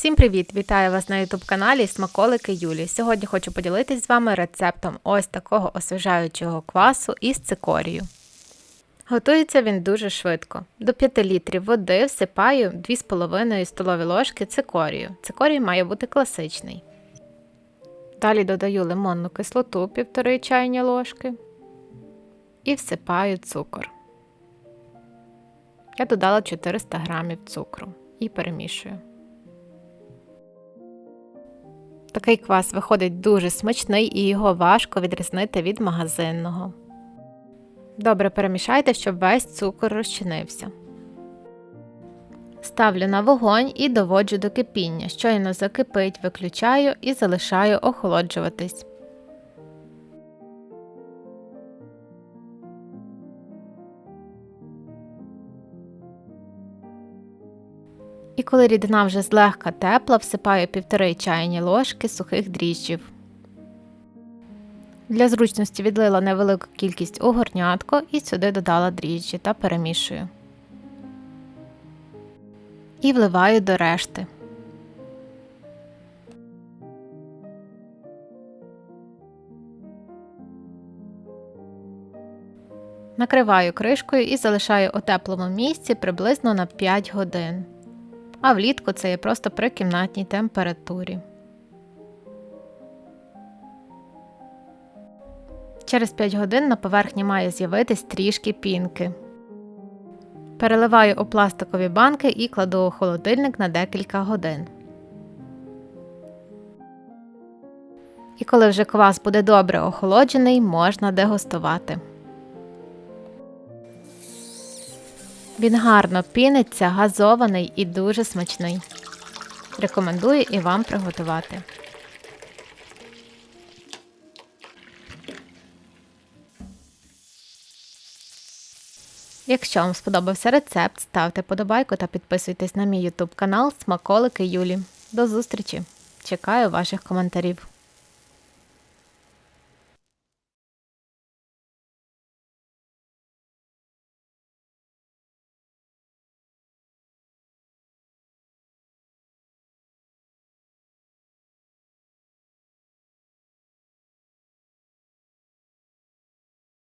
Всім привіт! Вітаю вас на youtube каналі Смаколики Юлі. Сьогодні хочу поділитись з вами рецептом ось такого освіжаючого квасу із цикорію. Готується він дуже швидко. До 5 літрів води всипаю 2,5 столові ложки цикорію. Цикорій має бути класичний. Далі додаю лимонну кислоту 1,5 чайні ложки і всипаю цукор. Я додала 400 грамів цукру і перемішую. Такий квас виходить дуже смачний і його важко відрізнити від магазинного. Добре перемішайте, щоб весь цукор розчинився. Ставлю на вогонь і доводжу до кипіння. Щойно закипить, виключаю і залишаю охолоджуватись. І коли рідина вже злегка тепла, всипаю півтори чайні ложки сухих дріжджів. Для зручності відлила невелику кількість у горнятко і сюди додала дріжджі та перемішую. І вливаю до решти. Накриваю кришкою і залишаю у теплому місці приблизно на 5 годин а влітку це є просто при кімнатній температурі. Через 5 годин на поверхні має з'явитись трішки пінки. Переливаю у пластикові банки і кладу у холодильник на декілька годин. І коли вже квас буде добре охолоджений, можна дегустувати. Він гарно піниться, газований і дуже смачний. Рекомендую і вам приготувати. Якщо вам сподобався рецепт, ставте подобайку та підписуйтесь на мій YouTube канал Смаколики Юлі. До зустрічі! Чекаю ваших коментарів.